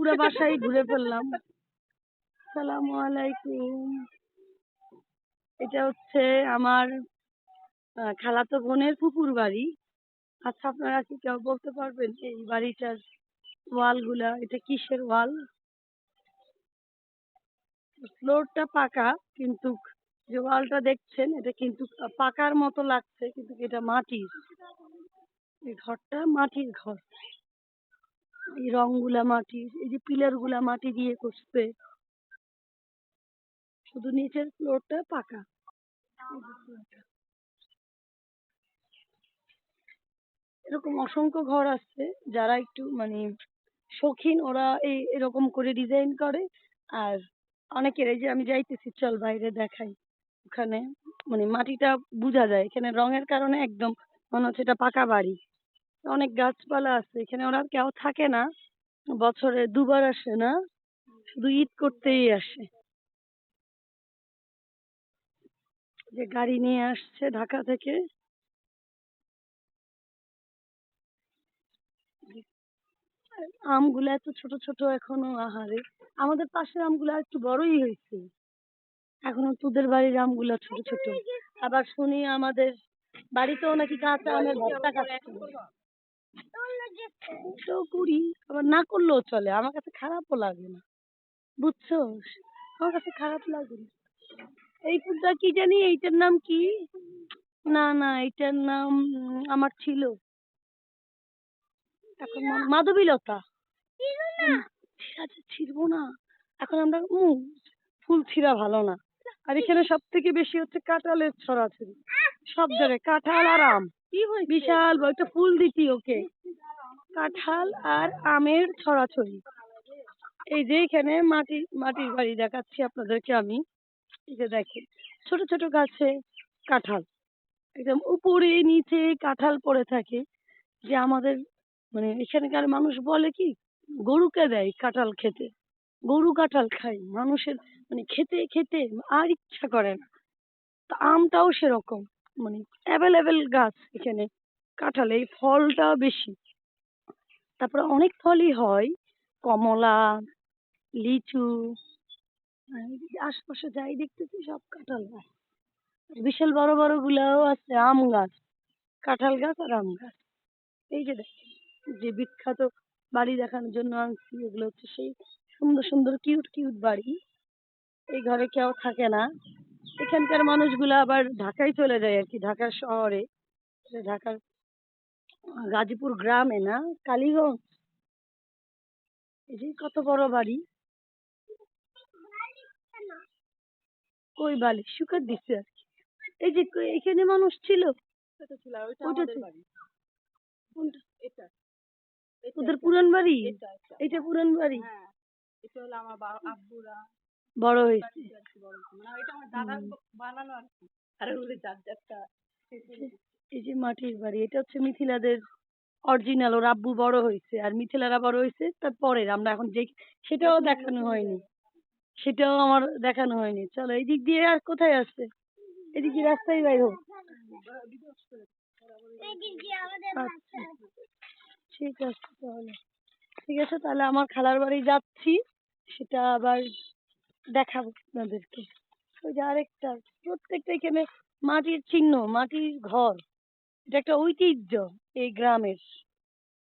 পুরো বাসায় ঘুরে ফেললাম। সালামু আলাইকুম। এটা হচ্ছে আমার খালাতো বোনের পুকুর বাড়ি। আচ্ছা আপনারা কি কেউ বলতে পারবেন যে এই বাড়িটার ওয়ালগুলা এটা কিসের ওয়াল? ফ্লোরটা পাকা, কিন্তু যে ওয়ালটা দেখছেন, এটা কিন্তু পাকার মতো লাগছে, কিন্তু এটা মাটির। এই ঘরটা মাটির ঘর। এই রংগুলা মাটির এই যে পিলারগুলা মাটি দিয়ে করছে শুধু নিচের ফ্লোরটা পাকা। এরকম অসংখ্য ঘর আছে, যারা একটু মানে শৌখিন, ওরা এই এরকম করে ডিজাইন করে। আর অনেকের এই যে আমি যাইতেছি, চল বাইরে দেখাই। ওখানে মানে মাটিটা বোঝা যায়, এখানে রঙের কারণে একদম মনে হচ্ছে এটা পাকা বাড়ি। অনেক গাছপালা আছে, এখানে ওরা কেউ থাকে না। বছরে দুবার আসে না, শুধু ঈদ করতেই আসে। যে গাড়ি নিয়ে আসছে ঢাকা থেকে। আমগুলো এত ছোট ছোট এখনও, আহারে। আমাদের পাশের আমগুলো একটু বড়ই হয়েছে। এখনও তোদের বাড়ির আমগুলো ছোট ছোট। আবার শুনি আমাদের বাড়িতেও নাকি কাঁচা আমের ভর্তা খাচ্ছে তো করি। আবার না করলেও চলে। আমার কাছে খারাপও লাগে না। বুঝছ? আমার কাছে খারাপ লাগে না। এই ফুলটা কি জানি? এইটার নাম কি? না না এইটার নাম আমার ছিল। এখন মাধবীলতা। ঠিক আছে ছিড়বো না। এখন আমরা ফুল ছিঁড়া ভালো না। আর এখানে সব থেকে বেশি হচ্ছে কাঁঠালের ছড়াছড়ি সব জায়গায় কাঁঠাল আর আম। বিশাল একটা ফুল দিতি ওকে। কাঁঠাল আর আমের ছড়াছড়ি এই যে এখানে মাটি, মাটির বাড়ি দেখাচ্ছি আপনাদেরকে আমি। এই যে দেখেন, ছোট ছোট গাছে কাঁঠাল। একদম উপরে, নিচে কাঁঠাল পড়ে থাকে। যে আমাদের মানে এখানকার মানুষ বলে কি, গরুকে দেয় কাঁঠাল খেতে। গরু কাঁঠাল খায়। মানুষের মানে খেতে খেতে আর ইচ্ছা করে না। তো আমটাও সেরকম। মানে অ্যাভেলেবেল গাছ এখানে, কাঁঠাল এই ফলটা বেশি। তারপরে অনেক ফলই হয়, কমলা, লিচু আশপাশে যাই দেখতেছি সব কাঁঠাল গাছ। বিশাল বড় বড় গুলাও আছে, আম গাছ, কাঁঠাল গাছ আর আম গাছ। এই যে দেখেন, যে বিখ্যাত বাড়ি দেখানোর জন্য আনছি, এগুলো হচ্ছে সেই সুন্দর সুন্দর কিউট কিউট বাড়ি। এই ঘরে কেউ থাকে না। এখানকার মানুষগুলো আবার ঢাকায় চলে যায় আর কি ঢাকা শহরে। ঢাকার গাজীপুর গ্রামে না কালীগঞ্জ। এই যে কত বড় বাড়ি। কই বালি? শুকার দিচ্ছে আর কি। এই যে এখানে মানুষ ছিল। ওদের পুরান বাড়ি? এটা পুরান বাড়ি? হ্যাঁ, এটা হলো আমার আব্বুরা। বড় হয়েছে। মানে এই যে মাটির বাড়ি এটা হচ্ছে মিথিলাদের অরিজিনাল ওর আব্বু বড় হয়েছে। আর মিথিলারা বড় হয়েছে তার পরের আমরা এখন যে সেটাও দেখানো হয়নি। সেটাও আমার দেখানো হয়নি। চলো এই দিক দিয়ে আর কোথায় আসছে এদিকে রাস্তায় বাইর হোক। আচ্ছা। ঠিক আছে তাহলে। ঠিক আছে তাহলে আমার খালার বাড়ি যাচ্ছি। সেটা আবার দেখাবো আপনাদেরকে। ওই যে আরেকটা, প্রত্যেকটা এখানে মাটির চিহ্ন, মাটির ঘর। এটা একটা ঐতিহ্য এই গ্রামের।